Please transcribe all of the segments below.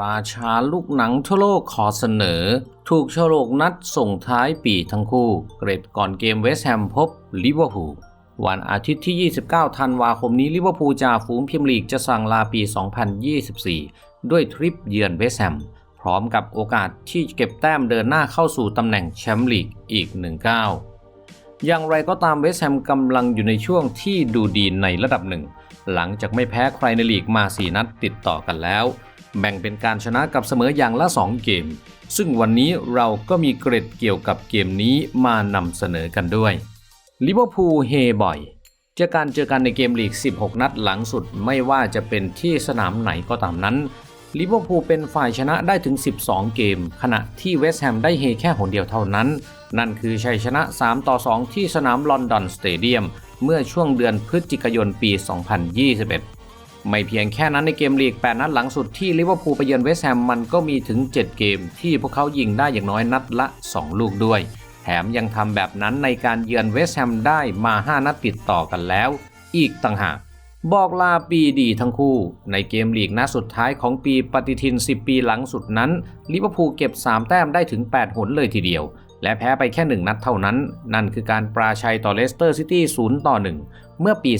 ราชาลูกหนังทั่วโลกขอเสนอ ถูกโฉลกนัดส่งท้ายปีทั้งคู่ เกรดก่อนเกมเวสต์แฮมพบลิเวอร์พูลวันอาทิตย์ที่ 29 ธันวาคมนี้ลิเวอร์พูลจ่าฝูงพรีเมียร์ลีกจะสั่งลาปี 2024 ด้วยทริปเยือนเวสต์แฮมพร้อมกับโอกาสที่เก็บแต้มเดินหน้าเข้าสู่ตำแหน่งแชมป์ลีกอีกหนึ่งก้าวอย่างไรก็ตามเวสต์แฮมกำลังอยู่ในช่วงที่ดูดีในระดับหนึ่ง หลังจากไม่แพ้ใครในลีกมา 4 นัดติดต่อกันแล้ว แบ่งเป็นการชนะกับเสมออย่างละ 2 เกม ซึ่งวันนี้เราก็มีเกร็ดเกี่ยวกับเกมนี้มานำเสนอกันด้วยลิเวอร์พูลเฮบ่อยจอการเจอกันในเกมลีก 16 นัดหลังสุดไม่ว่าจะเป็นที่สนามไหนก็ตามนั้นลิเวอร์พูลเป็นฝ่ายชนะได้ถึง 12 เกม ขณะที่เวสต์แฮมได้เฮแค่หนเดียวเท่านั้น นั่นคือชัยชนะ 3 ต่อ 2 ที่สนามลอนดอนสเตเดียม เมื่อช่วงเดือนพฤศจิกายนปี 2021 ไม่เพียงแค่นั้นในเกมลีก 8 นัดหลังสุดที่ลิเวอร์พูลไปเยือนเวสต์แฮมมันก็มีถึง 7 เกม ที่พวกเขายิงได้อย่างน้อยนัดละ 2 ลูกด้วย แถมยังทำแบบนั้นในการเยือนเวสต์แฮมได้มา 5 นัดติดต่อกันแล้ว อีกต่างหากบอกลาปีดีทั้งคู่ ในเกมลีกนัดสุดท้ายของปีปฏิทิน 10 ปีหลังสุดนั้นลิเวอร์พูลเก็บ 3 แต้มได้ถึง 8 หนเลยทีเดียว และแพ้ไปแค่ 1 นัดเท่านั้น นั่นคือการปราชัยต่อเลสเตอร์ซิตี้ 0 ต่อ 1 เมื่อปี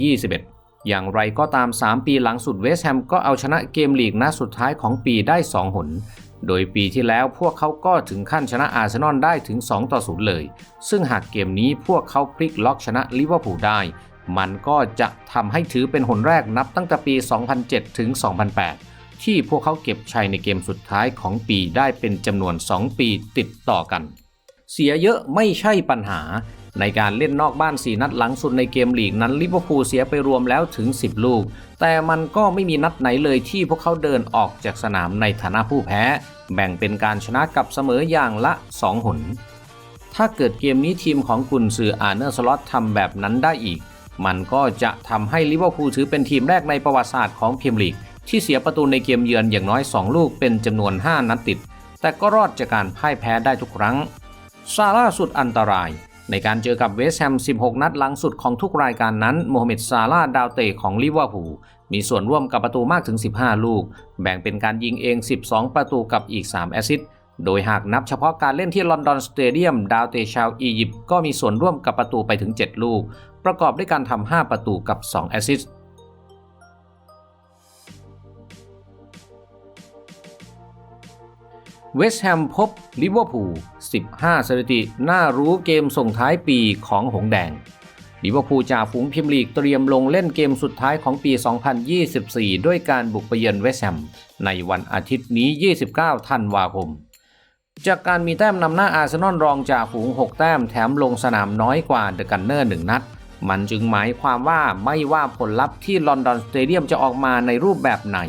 2021 อย่างไรก็ตาม 3 ปีหลังสุดเวสต์แฮมก็เอาชนะเกมลีกนัดสุดท้ายของปีได้ 2 หน โดยปีที่แล้วพวกเขาก็ถึงขั้นชนะอาร์เซนอลได้ถึง 2 ต่อ 0 เลย ซึ่งหากเกมนี้พวกเขาพลิกล็อกชนะลิเวอร์พูลได้ มันก็จะทำให้ถือเป็นหนแรกนับตั้งแต่ปี 2007 ถึง 2008 ที่พวกเขาเก็บชัยในเกมสุดท้ายของปีได้เป็นจำนวน 2 ปีติดต่อกัน เสียเยอะไม่ใช่ปัญหา ในการเล่นนอกบ้าน 4 นัดหลังสุดในเกมลีกนั้นลิเวอร์พูลเสียไปรวมแล้วถึง 10 ลูก แต่มันก็ไม่มีนัดไหนเลยที่พวกเขาเดินออกจากสนามในฐานะผู้แพ้ แบ่งเป็นการชนะกับเสมออย่างละ 2 หน ถ้าเกิดเกมนี้ทีมของกุนซืออาร์เนอร์สล็อตทำแบบนั้นได้อีก มันก็จะทำให้ลิเวอร์พูลถือเป็นทีมแรกในประวัติศาสตร์ของพรีเมียร์ลีกที่เสียประตูในเกมเยือนอย่างน้อย 2 ลูกเป็นจำนวน 5 นัดติด แต่ก็รอดจากการพ่ายแพ้ได้ทุกครั้งซาร่าสุดอันตราย ในการเจอกับเวสต์แฮม 16 นัดหลังสุดของทุกรายการนั้นโมฮัมเหม็ดซาลาดาวเตะของลิเวอร์พูลมีส่วนร่วมกับประตูมากถึง 15 ลูก แบ่งเป็นการยิงเอง 12 ประตูกับอีก 3 แอสซิสต์โดยหากนับเฉพาะการเล่นที่ลอนดอนสเตเดียม ดาวเตะชาวอียิปต์ก็มีส่วนร่วมกับประตูไปถึง 7 ลูก ประกอบด้วยการทำ5ประตูกับ 2 แอสซิสต์ เวสต์แฮมพบลิเวอร์พูล 15 สถิติน่ารู้เกมส่งท้ายปีของหงแดงลิเวอร์พูลจ่าฝูงพิมลีกเตรียมลงเล่นเกมสุดท้ายของปี 2024 ด้วยการบุกไปเยือนเวสต์แฮมในวันอาทิตย์นี้ 29 ธันวาคม จากการมีแต้มนำหน้าอาร์เซนอลรองจ่าฝูง 6 แต้มแถมลงสนามน้อยกว่าเดอะกันเนอร์1นัด มันจึงหมายความว่าไม่ว่าผลลัพธ์ที่ลอนดอนสเตเดียมจะออกมาในรูปแบบไหน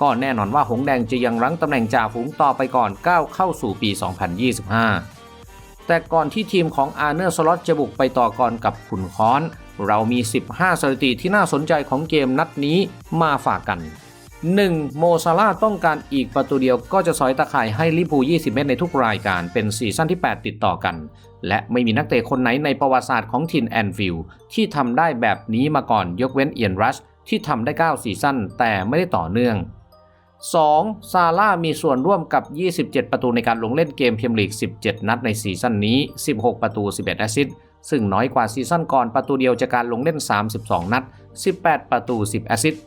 ก็แน่นอนว่าหงแดงจะยังรั้งตำแหน่งจ่าฝูงต่อไปก่อนก้าวเข้าสู่ปี 2025 แต่ก่อนที่ทีมของอาร์เนอร์สล็อตจะบุกไปต่อก่อนกับขุนค้อน เรามี 15 สถิติที่น่าสนใจของเกมนัดนี้มาฝากกัน 1. โมซาลาต้องการอีกประตูเดียวก็จะสอยตะข่ายให้ลิปู 20 เมตรในทุกรายการเป็นซีซั่นที่ 8 ติดต่อกัน และไม่มีนักเตะคนไหนในประวัติศาสตร์ของทีมแอนฟิลที่ทำได้แบบนี้มาก่อนยกเว้นเอียนรัชที่ทำได้ 9 ซีซั่นแต่ไม่ได้ต่อเนื่อง 2. ซาร่ามีส่วนร่วมกับ 27 ประตูในการลงเล่นเกมพรีเมียร์ลีก 17 นัดในซีซั่นนี้ 16 ประตู 11 แอสซิสต์ซึ่งน้อยกว่าซีซั่นก่อนประตูเดียวจากการลงเล่น 32 นัด 18 ประตู 10 แอสซิสต์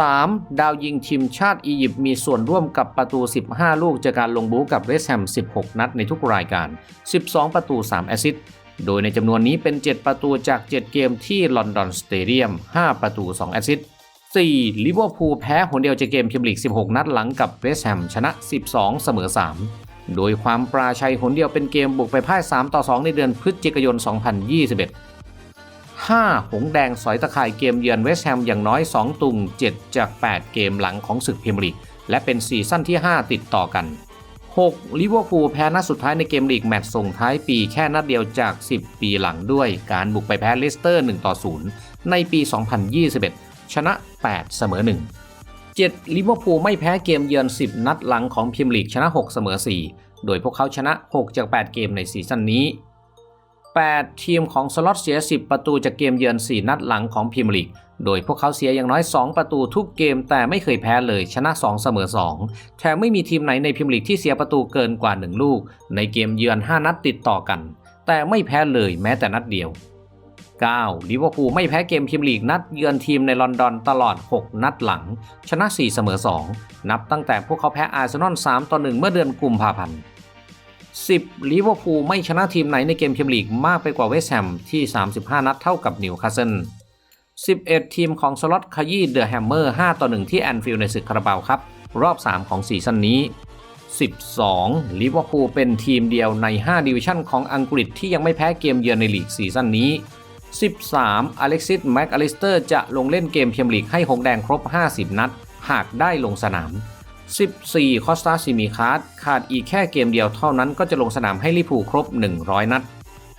3. ดาวยิงทีมชาติอียิปต์มีส่วนร่วมกับประตู 15 ลูกจากการลงบู๊กับเวสแฮม 16 นัดในทุกรายการ 12 ประตู 3 แอสซิสต์ โดยในจำนวนนี้เป็น 7 ประตูจาก 7 เกมที่ลอนดอนสเตเดียม 5 ประตู 2 แอสซิสต์ 4. ลิเวอร์พูลแพ้หนเดียวจากเกมพรีเมียร์ลีก16 นัดหลังกับเวสต์แฮมชนะ 12 เสมอ 3 โดยความปราชัยหนเดียวเป็นเกมบุกไปพ่าย 3 ต่อ 2 ในเดือนพฤศจิกายน 2021 5. หงแดงสอยตะข่ายเกมเยือนเวสต์แฮมอย่างน้อย 2 ตุง 7 จาก 8 เกมหลังของศึกพรีเมียร์ลีกและเป็นซีซั่นที่ 5 ติดต่อกัน 6. ลิเวอร์พูลแพ้นัดสุดท้ายในเกมลีกแมตช์ส่งท้ายปีแค่นัดเดียวจาก 10 ปีหลังด้วยการบุกไปแพ้เลสเตอร์ 1 ต่อ 0 ในปี 2021 ชนะ 8 เสมอ 1 7. ลิเวอร์พูลไม่แพ้เกมเยือน 10 นัดหลังของพรีเมียร์ลีกชนะ 6 เสมอ 4 โดยพวกเขาชนะ 6 จาก 8 เกมในซีซั่นนี้ 8 ทีมของสล็อตเสีย 10 ประตูจากเกมเยือน 4 นัดหลังของพรีเมียร์ลีก โดยพวกเขาเสียอย่างน้อย 2 ประตูทุกเกมแต่ไม่เคยแพ้เลยชนะ 2 เสมอ 2 แถมไม่มีทีมไหนในพรีเมียร์ลีกที่เสียประตูเกินกว่า 1 ลูก ในเกมเยือน 5 นัดติดต่อกัน แต่ไม่แพ้เลยแม้แต่นัดเดียว 9. ลิเวอร์พูลไม่แพ้เกมพรีเมียร์ลีกนัดเยือนทีมในลอนดอนตลอด 6 นัดหลัง ชนะ 4 เสมอ 2 นับตั้งแต่พวกเขาแพ้อาร์เซนอล3ต่อ1เมื่อเดือนกุมภาพันธ์ 10. ลิเวอร์พูลไม่ชนะทีมไหนในเกมพรีเมียร์ลีกมากไปกว่าเวสต์แฮมที่ 35 นัดเท่ากับนิวคาสเซิล11 ทีมของสล็อตขยี้เดอะแฮมเมอร์5ต่อ1ที่แอนฟิลด์ในศึกคาราบาวครับ รอบ 3 ของซีซั่นนี้ 12. ลิเวอร์พูลเป็นทีมเดียวใน 5 ดิวิชั่นของอังกฤษที่ยังไม่แพ้เกมเยือนในลีกซีซั่นนี้ 13. อเล็กซิสแม็กอลิสเตอร์จะลงเล่นเกมเมียร์ลีกให้หงแดงครบ 50 นัด หากได้ลงสนาม 14. คอสตาซิมิคาร์ดขาดอีกแค่เกมเดียวเท่านั้นก็จะลงสนามให้ลิพูครบ 100 นัด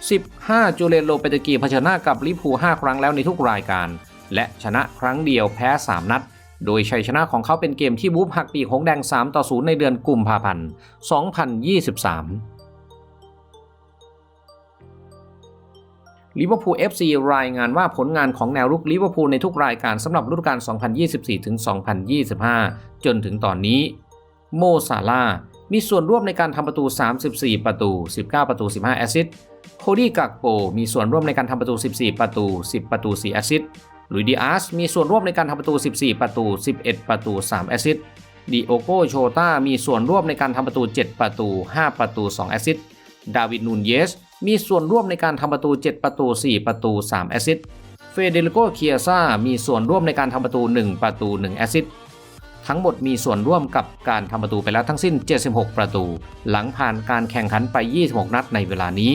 15 จูเลนโลเปตกีเผชิญหน้ากับลิพู5 ครั้งแล้วในทุกรายการ และชนะครั้งเดียวแพ้ 3 นัด โดยชัยชนะของเขาเป็นเกมที่บูฟหักปีกหงแดง 3 ต่อ 0 ในเดือนกุมภาพันธ์ 2023 ลิเวอร์พูล FC รายงานว่าผลงานของแนวรุกลิเวอร์พูลในทุกรายการสำหรับฤดูกาล 2024-2025 จนถึงตอนนี้ โมซาลา มีส่วนร่วมในการทำประตู 34 ประตู 19 ประตู 15 แอสซิสต์ โคดี้กักโป มีส่วนร่วมในการทำประตู 14 ประตู 10 ประตู 4 แอสซิสต์ ลุยดิอาส มีส่วนร่วมในการทำประตู 14 ประตู 11 ประตู 3 แอสซิสต์ ดิโอโกโชตามีส่วนร่วมในการทำประตู 7 ประตู 5 ประตู 2 แอสซิสต์ ดาวิด นูนเยส มีส่วนร่วมในการทำประตู 7 ประตู 4 ประตู 3 แอสซิสต์เฟเดริโกเคียซ่ามีส่วนร่วมในการทำประตู 1 ประตู 1 แอสซิสต์ทั้งหมดมีส่วนร่วมกับการทำประตูไปแล้วทั้งสิ้น 76 ประตู หลังผ่านการแข่งขันไป 26 นัดในเวลานี้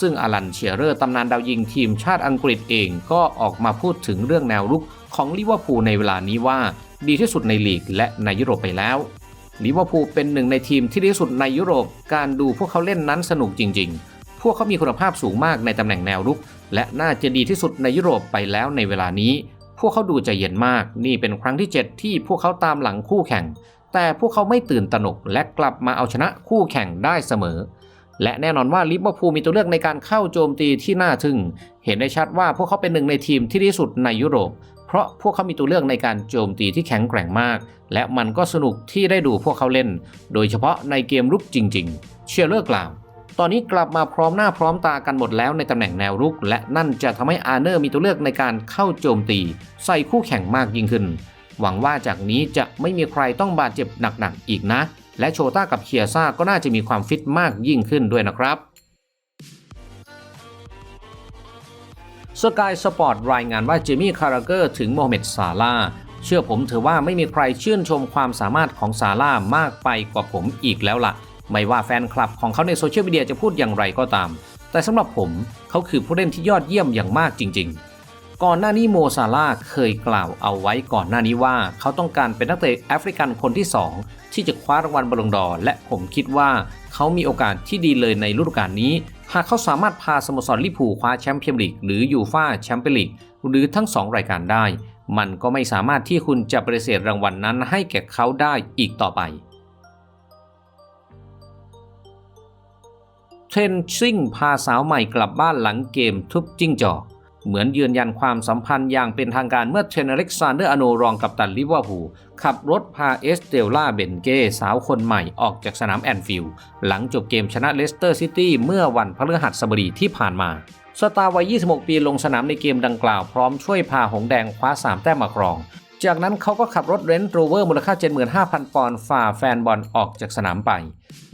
ซึ่งอลันเชียเรอร์ตำนานดาวยิงทีมชาติอังกฤษเองก็ออกมาพูดถึงเรื่องแนวรุกของลิเวอร์พูลในเวลานี้ว่า ดีที่สุดในลีกและในยุโรปไปแล้วลิเวอร์พูลเป็นหนึ่งในทีมที่ดีที่สุดในยุโรป การดูพวกเขาเล่นนั้นสนุกจริง ๆ พวกเขามีคุณภาพสูงมากในตำแหน่งแนวรุก และน่าจะดีที่สุดในยุโรปไปแล้วในเวลานี้ พวกเขาดูใจเย็นมาก นี่เป็นครั้งที่ 7 ที่พวกเขาตามหลังคู่แข่ง แต่พวกเขาไม่ตื่นตระหนกและกลับมาเอาชนะคู่แข่งได้เสมอ และแน่นอนว่าลิเวอร์พูลมีตัวเลือกในการเข้าโจมตีที่น่าทึ่ง เห็นได้ชัดว่าพวกเขาเป็นหนึ่งในทีมที่ดีที่สุดในยุโรป เพราะพวกเขามีตัวเลือกในการโจมตีที่แข็งแกร่งมาก และมันก็สนุกที่ได้ดูพวกเขาเล่น โดยเฉพาะในเกมรุกจริง ๆ เชียร์เลอร์กล่าว ตอนนี้กลับมาพร้อมหน้าพร้อมตากันหมดแล้วในตำแหน่งแนวรุก และนั่นจะทำให้อาร์เนอร์มีตัวเลือกในการเข้าโจมตี ใส่คู่แข่งมากยิ่งขึ้น หวังว่าจากนี้จะไม่มีใครต้องบาดเจ็บหนักๆอีกนะ และโชต้ากับเคียซ่าก็น่าจะมีความฟิตมากยิ่งขึ้นด้วยนะครับสกายสปอร์ตรายงานว่าเจมี่คาราเกอร์ถึงโมฮัมเหม็ดซาลาเชื่อผมเถอะว่าไม่มีใครชื่นชมความสามารถของซาลามากไปกว่าผมอีกแล้วล่ะ ไม่ว่าแฟนคลับของเขาในโซเชียลมีเดียจะพูดอย่างไรก็ตาม แต่สำหรับผมเขาคือผู้เล่นที่ยอดเยี่ยมอย่างมากจริง ๆ ก่อนหน้านี้โมซาลาเคยกล่าวเอาไว้ก่อนหน้านี้ว่า เขาต้องการเป็นนักเตะแอฟริกันคนที่ 2 ที่จะคว้ารางวัลบอลลงดอร์และผมคิดว่าเขามีโอกาสที่ดีเลยในฤดูกาลนี้ หากเขาสามารถพาสโมสรลิเวอร์พูคว้าแชมป์เปี้ยนลีกหรือยูฟ่าแชมเปี้ยนลีกหรือทั้ง 2 รายการได้ มันก็ไม่สามารถที่คุณจะปฏิเสธรางวัลนนั้นให้แก่เขาได้อีกต่อไป เทรนซิ่งพาสาวใหม่กลับบ้านหลังเกมทุบจิ้งจอกเหมือนยืนยันความสัมพันธ์อย่างเป็นทางการเมื่อเทรนอเล็กซานเดอร์อโนรองกับตันลิเวอร์พูลขับรถพาเอสเตลล่าเบนเก้สาวคนใหม่ออกจากสนามแอนฟิลด์หลังจบเกมชนะเลสเตอร์ซิตี้เมื่อวันพฤหัสบดีที่ผ่านมา สตาร์วัย 26 ปีลงสนามในเกมดังกล่าวพร้อมช่วยพาหงแดงคว้า 3 แต้มมาครอง จากนั้นเขาก็ขับรถเรนท์โรเวอร์มูลค่า 75,000 ปอนด์ฝ่าแฟนบอลออกจากสนามไป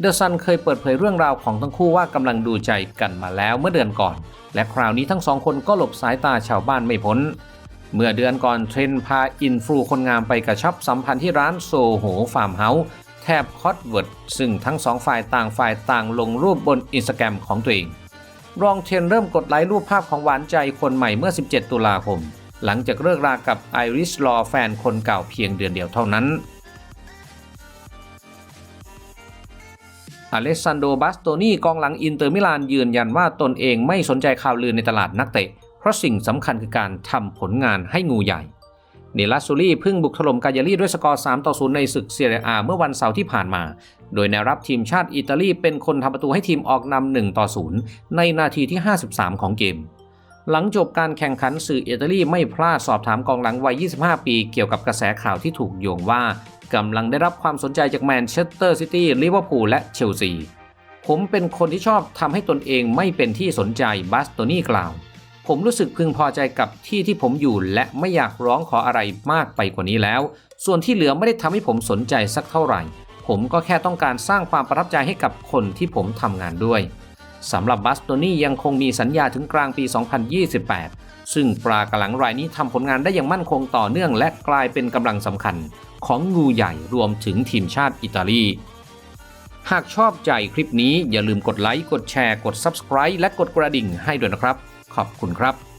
เดอะซันเคยเปิดเผยเรื่องราวของทั้งคู่ว่ากำลังดูใจกันมาแล้วเมื่อเดือนก่อน และคราวนี้ทั้งสองคนก็หลบสายตาชาวบ้านไม่พ้น เมื่อเดือนก่อนเทรนพาอินฟลูคนงามไปกระชับสัมพันธ์ที่ร้านโซโหฟาร์มเฮาส์แทบคอตเวิร์ดซึ่งทั้งสองฝ่ายต่างฝ่ายต่างลงรูปบนอินสตาแกรมของตัวเอง รองเทรนเริ่มกดไลค์รูปภาพของหวานใจคนใหม่เมื่อ 17 ตุลาคม หลังจากเลิกรากับไอริสลอแฟนคนเก่าเพียงเดือนเดียวเท่านั้นอเลสซานโดบัสโตนีกองหลังอินเตอร์มิลานยืนยันว่าตนเองไม่สนใจข่าวลือในตลาดนักเตะ เพราะสิ่งสำคัญคือการทำผลงานให้งูใหญ่ เนลัสซูรี่พิ่งบุกถล่มกายาลีด้วยสกอร์ 3 ต่อ 0 ในศึกเซียเรียอาเมื่อวันเสาร์ที่ผ่านมา โดยแนวรับทีมชาติอิตาลีเป็นคนทำประตูให้ทีมออกนำ1ต่อ 0 ในนาทีที่ 53 ของเกม หลังจบการแข่งขันสื่ออิตาลีไม่พลาดสอบถามกองหลังวัย 25 ปีเกี่ยวกับกระแสข่าวที่ถูกโยงว่ากำลังได้รับความสนใจจากแมนเชสเตอร์ซิตี้ ลิเวอร์พูลและเชลซี ผมเป็นคนที่ชอบทำให้ตนเองไม่เป็นที่สนใจบัสโตนี่กล่าว ผมรู้สึกพึงพอใจกับที่ที่ผมอยู่และไม่อยากร้องขออะไรมากไปกว่านี้แล้ว ส่วนที่เหลือไม่ได้ทำให้ผมสนใจสักเท่าไหร่ ผมก็แค่ต้องการสร้างความประทับใจให้กับคนที่ผมทำงานด้วย สำหรับบัสโตนี่ยังคงมีสัญญาถึงกลางปี 2028 ซึ่งปลากระหลังรายนี้ทำผลงานได้อย่างมั่นคงต่อเนื่องและกลายเป็นกำลังสำคัญของงูใหญ่รวมถึงทีมชาติอิตาลี หากชอบใจคลิปนี้อย่าลืมกดไลค์ กดแชร์ กด Subscribe และกดกระดิ่งให้ด้วยนะครับ ขอบคุณครับ